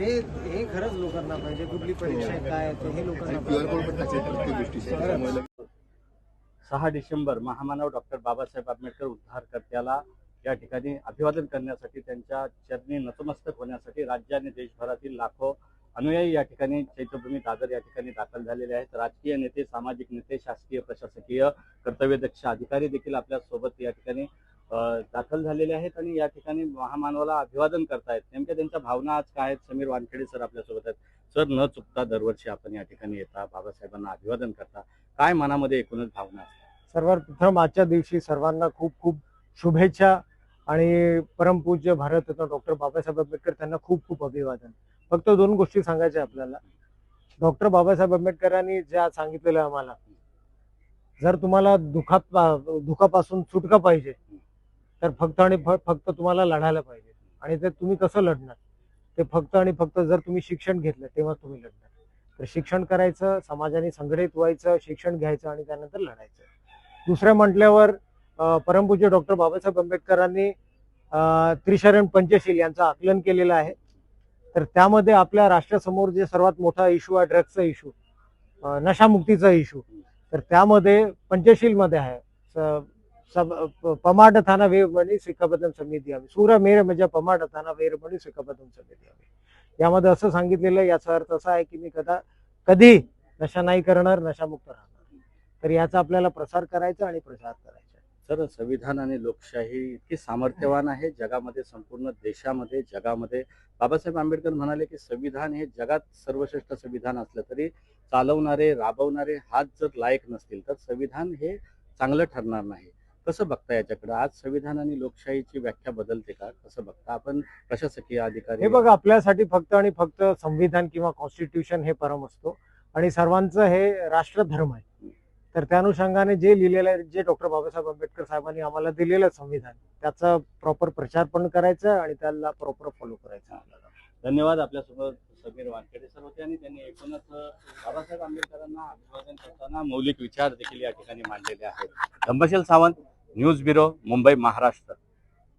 ते हे खरंच लोकांना पाहिजे. कुठली परीक्षा काय आहे ते हे लोकांना सहा डिसेंबर महामानव डॉक्टर बाबासाहेब आंबेडकर उद्धारकर्त्याला या ठिकाणी अभिवादन करण्यासाठी त्यांच्या चरणी नतमस्तक होण्यासाठी राज्य आणि देशभरातील लाखो अनुयायी या ठिकाणी चैत्यभूमी दादर या ठिकाणी दाखल झालेले आहेत. राजकीय नेते सामाजिक नेते शासकीय प्रशासकीय कर्तव्यदक्ष अधिकारी देखील आपल्यासोबत या ठिकाणी दाखल झालेले आहेत आणि या ठिकाणी महामानवाला अभिवादन करतायत. नेमक्या त्यांच्या भावना आज काय आहेत? समीर वानखेडे सर आपल्यासोबत आहेत. सर न चुकता दरवर्षी आपण या ठिकाणी येता बाबासाहेबांना अभिवादन करता. काय मनामध्ये एकूणच भावना असतात? सर्वात प्रथम आजच्या दिवशी सर्वांना खूप खूप शुभेच्छा आणि परमपूज्य भारतरत्न डॉक्टर बाबासाहेब आंबेडकर त्यांना खूप खूप अभिवादन. फक्त दोन गोष्टी सांगायच्या आपल्याला. डॉक्टर बाबासाहेब आंबेडकरांनी ज्या सांगितलेलं आम्हाला जर तुम्हाला दुखात दुखापासून सुटका पाहिजे तर फक्त आणि फ- फक्त तुम्हाला लढायला पाहिजे. आणि ते तुम्ही कसं लढणार ते फक्त आणि फक्त जर तुम्ही शिक्षण घेतलं तेव्हा तुम्ही लढणार. तर शिक्षण करायचं समाजाने संघटित व्हायचं शिक्षण घ्यायचं आणि त्यानंतर लढायचं. दुसरं म्हटल्यावर परमपूज्य डॉक्टर बाबासाहेब आंबेडकरांनी त्रिशरण पंचशील यांचं आकलन केलेलं आहे. तर त्यामध्ये आपल्या राष्ट्रासमोर जे सर्वात मोठा इश्यू आहे ड्रग्सचा इश्यू नशामुक्तीचा इश्यू तर त्यामध्ये पंचशीलमध्ये आहे. स- सब पमाड थाना वेरमणी सिक्काबदन समिती हवी सूर म्हणजे पमाड थाना वेरमणी सिक्काबदन समिती हवी यामध्ये असं सांगितलेलं आहे, याचा अर्थ असा आहे की मी कदा कधी नशा नाही करणार नशामुक्त राहणार. तर याचा आपल्याला प्रसार करायचा आणि प्रसार करायचा. सर संविधान आणि लोकशाही इतकी सामर्थ्यवान आहे जगामध्ये संपूर्ण देशामध्ये जगामध्ये. बाबासाहेब आंबेडकर म्हणाले की संविधान हे जगात सर्वश्रेष्ठ संविधान असलं तरी चालवणारे राबवणारे हात जर लायक नसतील तर संविधान हे चांगलं ठरणार नाही. कसं बघता याच्याकडे? आज संविधान आणि लोकशाहीची व्याख्या बदलते का? कसं बघता? आपण प्रशासकीय अधिकारी हे बघा आपल्यासाठी फक्त आणि फक्त संविधान किंवा कॉन्स्टिट्यूशन हे परम असतो. आणि सर्वांचं हे राष्ट्रधर्म आहे. तर त्या अनुषंगाने जे लिहिलेलं आहे जे डॉक्टर बाबासाहेब आंबेडकर साहेबांनी आम्हाला दिलेलं संविधान त्याचा प्रॉपर प्रचार पण करायचा आणि त्याला प्रॉपर फॉलो करायचा. धन्यवाद आपल्यासोबत समीर वानखेडे सर होते आणि त्यांनी एकूणच बाबासाहेब आंबेडकरांना अभिवादन करताना मौलिक विचार देखील या ठिकाणी मांडलेले आहेत. धंबशेल सावंत न्यूज ब्युरो मुंबई महाराष्ट्र.